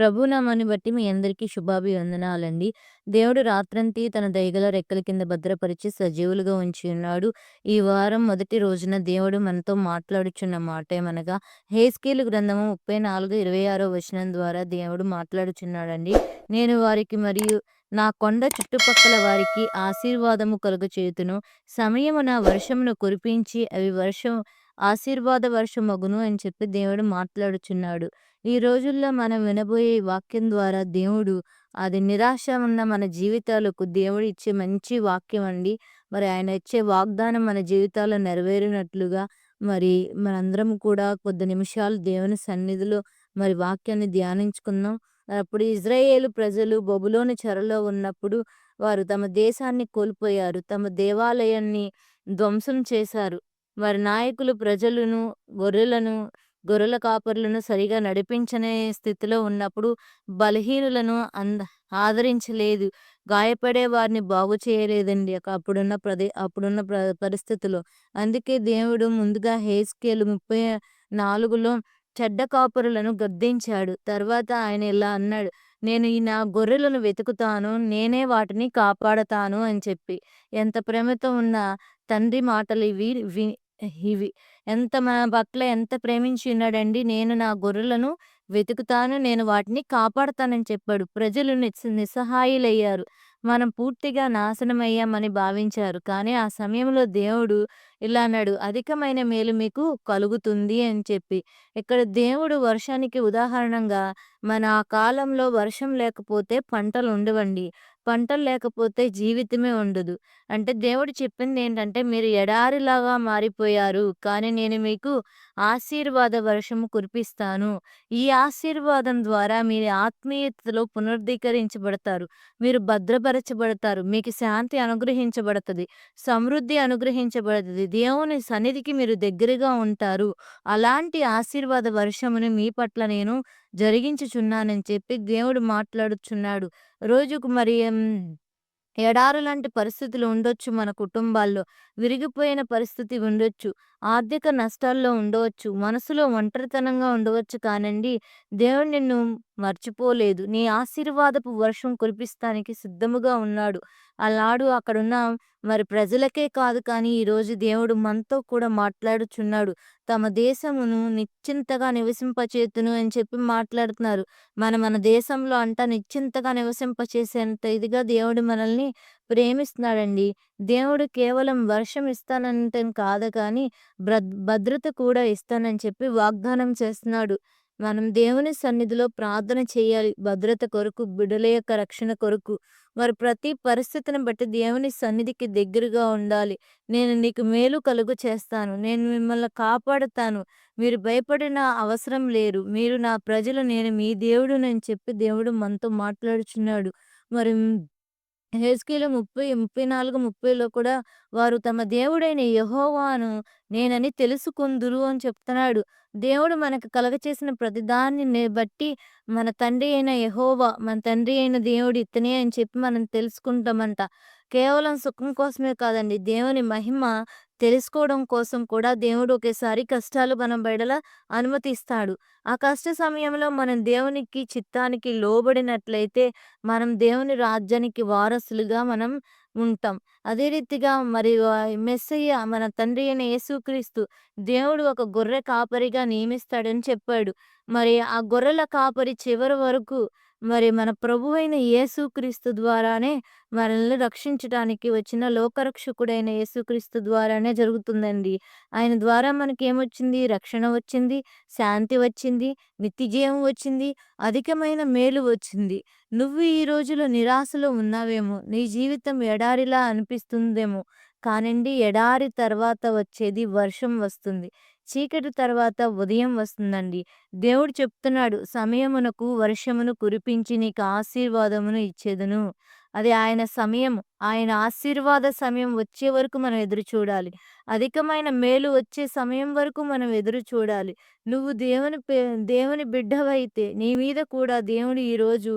ప్రభునామాన్ని బట్టి మీ అందరికీ శుభాభివందనాలండి. దేవుడు రాత్రంతి తన దయగల రెక్కల కింద భద్రపరిచి సజీవులుగా ఉంచి ఉన్నాడు. ఈ వారం మొదటి రోజున దేవుడు మనతో మాట్లాడుచున్న మాట ఏమనగా హెస్కేలు గ్రంథము 34, 26 వచనం ద్వారా దేవుడు మాట్లాడుచున్నాడండి. నేను వారికి మరియు నా కొండ చుట్టుపక్కల వారికి ఆశీర్వాదము కలుగచేతును సమయము నా వర్షమును కురిపించి అవి వర్షం ఆశీర్వాద వర్షమగును అని చెప్పి దేవుడు మాట్లాడుచున్నాడు. ఈ రోజుల్లో మనం వినబోయే వాక్యం ద్వారా దేవుడు అది నిరాశ ఉన్న మన జీవితాలకు దేవుడు ఇచ్చే మంచి వాక్యం అండి. మరి ఆయన ఇచ్చే వాగ్దానం మన జీవితాల్లో నెరవేరినట్లుగా మరి మనందరం కూడా కొద్ది నిమిషాలు దేవుని సన్నిధిలో మరి వాక్యాన్ని ధ్యానించుకుందాం. అప్పుడు ఇజ్రాయేలు ప్రజలు బొబులోని చెరలో ఉన్నప్పుడు వారు తమ దేశాన్ని కోల్పోయారు. తమ దేవాలయాన్ని ధ్వంసం చేశారు. వారి నాయకులు ప్రజలను, గొర్రెలను, గొర్రెల కాపరులను సరిగా నడిపించని స్థితిలో ఉన్నప్పుడు బలహీనులను అంద ఆదరించలేదు. గాయపడే వారిని బాగు చేయలేదండి. అప్పుడున్న ప్రదే అప్పుడున్న ప్ర పరిస్థితిలో. అందుకే దేవుడు ముందుగా హేస్కేల్ ముప్పై నాలుగులో చెడ్డ కాపరులను గద్దించాడు. తర్వాత ఆయన ఇలా అన్నాడు. నేను ఈ నా గొర్రెలను వెతుకుతాను. నేనే వాటిని కాపాడతాను అని చెప్పి. ఎంత ప్రేమతో ఉన్న తండ్రి మాటలు వి ఇవి. ఎంత మన పట్ల ఎంత ప్రేమించి ఉన్నాడండి. నేను నా గొర్రెలను వెతుకుతాను. నేను వాటిని కాపాడతానని చెప్పాడు. ప్రజలు నిస్ నిస్సహాయులయ్యారు. మనం పూర్తిగా నాశనమయ్యామని భావించారు. కానీ ఆ సమయంలో దేవుడు ఇలా అన్నాడు. అధికమైన మేలు మీకు కలుగుతుంది అని చెప్పి. ఇక్కడ దేవుడు వర్షానికి ఉదాహరణంగా మన ఆ కాలంలో వర్షం లేకపోతే పంటలు ఉండవండి. పంటలు లేకపోతే జీవితమే ఉండదు. అంటే దేవుడు చెప్పిందేంటంటే మీరు ఎడారిలాగా మారిపోయారు. కానీ నేను మీకు ఆశీర్వాద వర్షము కురిపిస్తాను. ఈ ఆశీర్వాదం ద్వారా మీరు ఆత్మీయతలో పునరుద్ధీకరించబడతారు. మీరు భద్రపరచబడతారు. మీకు శాంతి అనుగ్రహించబడతది. సమృద్ధి అనుగ్రహించబడతది. దేవుని సన్నిధికి మీరు దగ్గరగా ఉంటారు. అలాంటి ఆశీర్వాద వర్షమును మీ పట్ల నేను జరిగించుచున్నానని చెప్పి దేవుడు మాట్లాడుచున్నాడు. రోజుకు మరి ఎడారు లాంటి పరిస్థితులు ఉండొచ్చు మన కుటుంబాల్లో. విరిగిపోయిన పరిస్థితి ఉండొచ్చు. ఆర్థిక నష్టాల్లో ఉండవచ్చు. మనసులో ఒంటరితనంగా ఉండవచ్చు కానండి దేవుడు నిన్ను మర్చిపోలేదు. నీ ఆశీర్వాదపు వర్షం కురిపిస్తానికి సిద్ధముగా ఉన్నాడు. అలాడు అక్కడున్న మరి ప్రజలకే కాదు కానీ ఈరోజు దేవుడు మనతో కూడా మాట్లాడుచున్నాడు. తమ దేశమును నిశ్చింతగా నివసింపచేతును అని చెప్పి మాట్లాడుతున్నారు. మన మన దేశంలో అంట నిశ్చింతగా నివసింపచేసేంత ఇదిగా దేవుడు మనల్ని ప్రేమిస్తున్నాడండి. దేవుడు కేవలం వర్షం ఇస్తానంటే కాదు కానీ భద్రత కూడా ఇస్తానని చెప్పి వాగ్దానం చేస్తున్నాడు. మనం దేవుని సన్నిధిలో ప్రార్థన చేయాలి. భద్రత కొరకు, బిడల యొక్క రక్షణ కొరకు. మరి ప్రతి పరిస్థితిని బట్టి దేవుని సన్నిధికి దగ్గరగా ఉండాలి. నేను నీకు మేలు కలుగ చేస్తాను. నేను మిమ్మల్ని కాపాడుతాను. మీరు భయపడిన అవసరం లేరు. మీరు నా ప్రజలు. నేను మీ దేవుడు అని చెప్పి దేవుడు మనతో మాట్లాడుచున్నాడు. మరి హెస్కేలు 30, 34, 30లో కూడా వారు తమ దేవుడైన యెహోవాను నేనని తెలుసుకుందురు అని చెప్తున్నాడు. దేవుడు మనకు కలగచేసిన ప్రతిదాన్ని బట్టి మన తండ్రి అయిన యెహోవా, మన తండ్రి అయిన దేవుడు ఇతనే అని చెప్పి మనం తెలుసుకుంటామంట. కేవలం సుఖం కోసమే కాదండి. దేవుని మహిమ తెలుసుకోవడం కోసం కూడా దేవుడు ఒకేసారి కష్టాలు మనం బయటల అనుమతిస్తాడు. ఆ కష్ట సమయంలో మనం దేవునికి చిత్తానికి లోబడినట్లయితే మనం దేవుని రాజ్యానికి వారసులుగా మనం ఉంటాం. అదే రీతిగా మరి మెస్సయ్య మన తండ్రి అయిన యేసుక్రీస్తు దేవుడు ఒక గొర్రె కాపరిగా నియమిస్తాడని చెప్పాడు. మరి ఆ గొర్రెల కాపరి చివరి వరకు మరి మన ప్రభువైన యేసుక్రీస్తు ద్వారానే మనల్ని రక్షించడానికి వచ్చిన లోకరక్షకుడైన యేసుక్రీస్తు ద్వారానే జరుగుతుందండి. ఆయన ద్వారా మనకేమొచ్చింది? రక్షణ వచ్చింది. శాంతి వచ్చింది. నిత్యజీవం వచ్చింది. అధికమైన మేలు వచ్చింది. నువ్వు ఈ రోజులో నిరాశలో ఉన్నావేమో! నీ జీవితం ఎడారిలా అనిపిస్తుందేమో! కానండి ఎడారి తర్వాత వచ్చేది వర్షం వస్తుంది. చీకటి తర్వాత ఉదయం వస్తుందండి. దేవుడు చెప్తున్నాడు. సమయమునకు వర్షమును కురిపించి నీకు ఆశీర్వాదమును ఇచ్చేదను. అది ఆయన సమయం. ఆయన ఆశీర్వాద సమయం వచ్చే వరకు మనం ఎదురు చూడాలి. అధికమైన మేలు వచ్చే సమయం వరకు మనం ఎదురు చూడాలి. నువ్వు దేవుని పే దేవుని బిడ్డవైతే నీ మీద కూడా దేవుడు ఈరోజు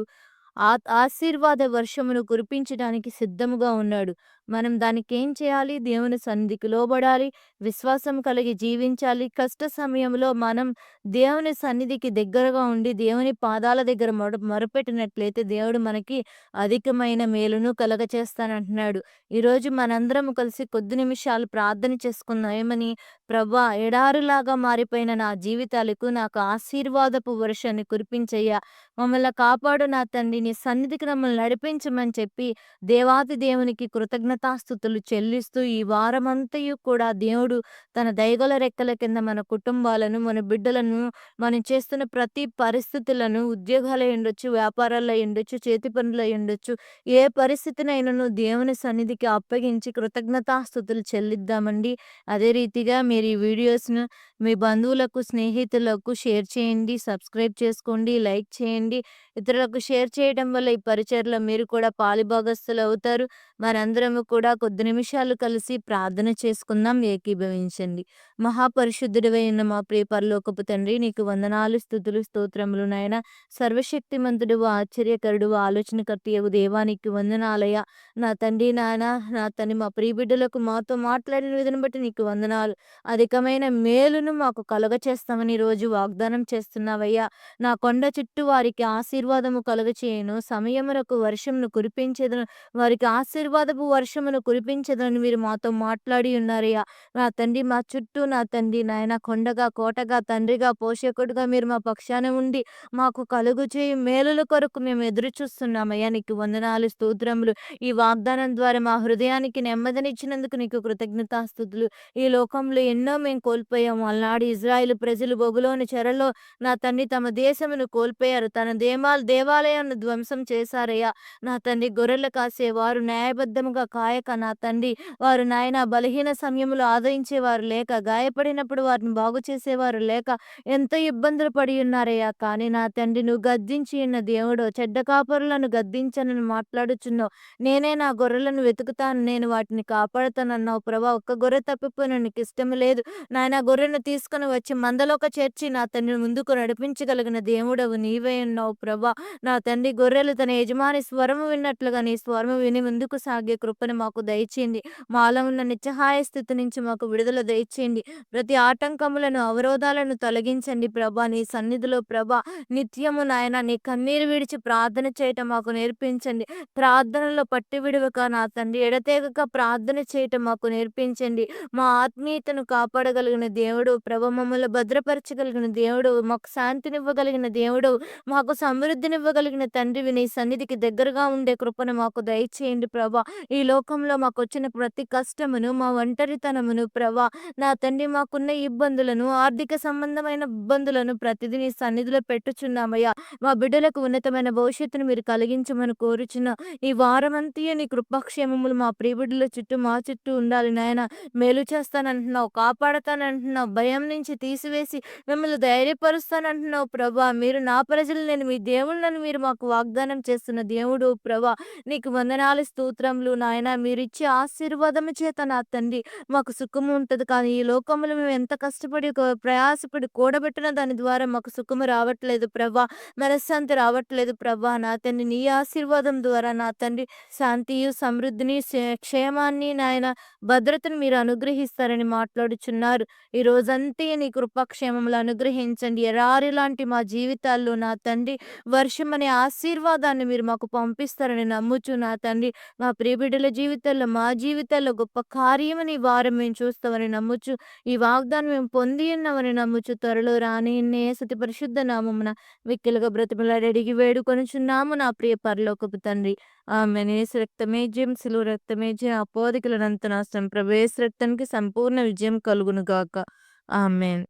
ఆ ఆశీర్వాద వర్షమును కురిపించడానికి సిద్ధముగా ఉన్నాడు. మనం దానికేం చేయాలి? దేవుని సన్నిధికి లోబడాలి. విశ్వాసం కలిగి జీవించాలి. కష్ట సమయంలో మనం దేవుని సన్నిధికి దగ్గరగా ఉండి దేవుని పాదాల దగ్గర మొడ మొరపెట్టినట్లయితే దేవుడు మనకి అధికమైన మేలును కలగచేస్తానంటున్నాడు. ఈరోజు మనందరం కలిసి కొద్ది నిమిషాలు ప్రార్థన చేసుకుందాం. ఏమని? ప్రభా ఎడారులాగా మారిపోయిన నా జీవితాలకు నాకు ఆశీర్వాదపు వర్షాన్ని కురిపించయ్యా. మమ్మల్ని కాపాడు నా తండ్రి. నీ సన్నిధికి మమ్మల్ని నడిపించమని చెప్పి దేవాతి దేవునికి కృతజ్ఞ కృతజ్ఞతాస్థుతులు చెల్లిస్తూ ఈ వారమంతయు కూడా దేవుడు తన దయగల రెక్కల కింద మన కుటుంబాలను, మన బిడ్డలను, మనం చేస్తున్న ప్రతి పరిస్థితులను ఉద్యోగాలయ్యుండొచ్చు, వ్యాపారాలయ్యుండొచ్చు, చేతి పనులయ్యుండొచ్చు, ఏ పరిస్థితినైనాను దేవుని సన్నిధికి అప్పగించి కృతజ్ఞతాస్థుతులు చెల్లిద్దామండి. అదే రీతిగా మీరు ఈ వీడియోస్‌ను మీ బంధువులకు, స్నేహితులకు షేర్ చేయండి. సబ్స్క్రైబ్ చేసుకోండి. లైక్ చేయండి. ఇతరులకు షేర్ చేయడం వల్ల ఈ పరిచయలో మీరు కూడా పాలుభాగస్తులవుతారు. మనందరము కూడా కొద్ది నిమిషాలు కలిసి ప్రార్థన చేసుకుందాం. ఏకీభవించండి. మహాపరిశుద్ధుడివై ఉన్న మా ప్రియ పరలోకపు తండ్రి నీకు వందనాలు, స్తుతులు, స్తోత్రములు నాయన సర్వశక్తిమంతుడు ఆశ్చర్యకరుడు ఆలోచనకర్త ఏవు దేవానికి వందనాలయ నా తండ్రి నాయన నా తండ్రి మా ప్రియ బిడ్డలకు మాతో మాట్లాడిన విధానం బట్టి నీకు వందనాలు. అధికమైన మేలును మాకు కలుగచేస్తామని రోజు వాగ్దానం చేస్తున్నావయ్యా. నా కొండ చుట్టూ వారికి ఆశీర్వాదము కలుగచేయను సమయమునకు వర్షమును కురిపించేదను వారికి ఆశీర్వాదపు వర్షమును కురిపించేదని మీరు మాతో మాట్లాడి ఉన్నారయ్యా. నా తండ్రి మా చుట్టూ నా తండ్రి నాయన కొండగా, కోటగా, తండ్రిగా, పోషకుడుగా మీరు మా పక్షాన ఉండి మాకు కలుగు చేయి మేలుల కొరకు మేము ఎదురు చూస్తున్నామయ్యా. నీకు వందనాలు, స్తోత్రములు. ఈ వాగ్దానం ద్వారా మా హృదయానికి నెమ్మదినిచ్చినందుకు నీకు కృతజ్ఞతాస్థుతులు ఈ లోకంలో ఎన్నో మేము కోల్పోయాము. నాడు ఇజ్రాయిల్ ప్రజలు బొగులోని చెరలో నా తండ్రి తమ దేశమును కోల్పోయారు. తన దేమాల్ దేవాలయాన్ని ధ్వంసం చేశారయ్యా. నా తండ్రి గొర్రెలు కాసేవారు న్యాయబద్ధముగా కాయక నా తండ్రి వారు నాయనా బలహీన సమయంలో ఆదరించేవారు లేక, గాయపడినప్పుడు వారిని బాగు చేసేవారు లేక ఎంతో ఇబ్బందులు పడి ఉన్నారయ్యా. కానీ నా తండ్రి నువ్వు గద్దించి ఉన్న దేవుడో, చెడ్డ కాపరులను గద్దించనని మాట్లాడుచున్నావు. నేనే నా గొర్రెలను వెతుకుతాను. నేను వాటిని కాపాడుతానన్నావు ప్రభా. ఒక్క గొర్రె తప్పిపోయిన ఇష్టం లేదు. నాయనా గొర్రెను తీసుకొని వచ్చి మందలోకి చేర్చి నా తండ్రి ముందుకు నడిపించగలిగిన దేవుడవు నీవే ఉన్నావు ప్రభా. నా తండ్రి గొర్రెలు తన యజమాని స్వరము విన్నట్లుగా నీ స్వరము విని ముందుకు సాగే కృపను మాకు దయచేయండి. మాలో ఉన్న నిత్యహాయ స్థితి నుంచి మాకు విడుదల దయచేయండి. ప్రతి ఆటంకములను, అవరోధాలను తొలగించండి ప్రభా. నీ సన్నిధిలో ప్రభా నిత్యము నాయనా నీ కన్నీరు విడిచి ప్రార్థన చేయటం మాకు నేర్పించండి. ప్రార్థనలో పట్టి విడువక నా తండ్రి ఎడతెగక ప్రార్థన చేయటం మాకు నేర్పించండి. మా ఆత్మీయతను కాపాడగలిగిన దేవుడు ప్రభు మమ్మల్ని భద్రపరచగలిగిన దేవుడు మాకు శాంతినివ్వగలిగిన దేవుడు మాకు సమృద్ధినివ్వగలిగిన తండ్రివి. నీ సన్నిధికి దగ్గరగా ఉండే కృపను మాకు దయచేయండి ప్రభా. ఈ లోకంలో మాకొచ్చిన ప్రతి కష్టమును, మా ఒంటరితనమును ప్రభా నా తండ్రి మాకున్న ఇబ్బందులను, ఆర్థిక సంబంధమైన ఇబ్బందులను ప్రతిదీ నీ సన్నిధిలో పెట్టుచున్నామయ్యా. మా బిడ్డలకు ఉన్నతమైన భవిష్యత్తును మీరు కలిగించమని కోరుచున్న ఈ వారమంతయు నీ కృపాక్షేమములు మా ప్రియబిడ్డల చుట్టూ, మా చుట్టూ ఉండాలి నాయన మేలు చేస్తానంటున్నావు, కాపాడతానంటున్నావు, భయం నుంచి తీసివేసి మిమ్మల్ని ధైర్యపరుస్తానంటున్నావు ప్రభా. మీరు నా ప్రజలు, నేను మీ దేవుళ్ళని మీరు మాకు వాగ్దానం చేస్తున్న దేవుడు ప్రభా. నీకు వందనాలు, స్తోత్రములు నాయనా. మీరిచ్చే ఆశీర్వాదము చేత నా తండ్రి మాకు సుఖము ఉంటుంది కానీ ఈ లోకంలో మేము ఎంత కష్టపడి, ప్రయాసపడి కూడబెట్టిన దాని ద్వారా మాకు సుఖము రావట్లేదు ప్రభా. మనశ్శాంతి రావట్లేదు ప్రభా. నా తండ్రి నీ ఆశీర్వాదం ద్వారా నా తండ్రి శాంతియు, సమృద్ధిని, క్షేమాన్ని నాయనా భద్రతను మీరు అనుగ్రహిస్తారని మాట్లాడుచున్నారు. ఈ రోజంతయు నీ కృపాక్షేమములు అనుగ్రహించండి. ఎరారి లాంటి మా జీవితాల్లో నా తండ్రి వర్షం అనే ఆశీర్వాదాన్ని మీరు మాకు పంపిస్తారని నమ్ముచు నా తండ్రి మా ప్రియబిడ్డల జీవితాల్లో, మా జీవితాల్లో గొప్ప కార్యమని ఈ వారం మేము చూస్తామని నమ్ముచు, ఈ వాగ్దానం మేము పొంది ఉన్నామని నమ్ముచు త్వరలో రాని సతి పరిశుద్ధ నామమున మిక్కిలుగా బ్రతిమలాడి అడిగి వేడుకొనుచున్నాము నా ప్రియ పరలోకపు తండ్రి. ఆమె నేసు రక్తమే జయం, సిలువ రక్తమే జయం. అపోధికులనంత నాశనం. ప్రవేశ రక్తానికి సంపూర్ణ విజయం కలుగును గాక. Amén.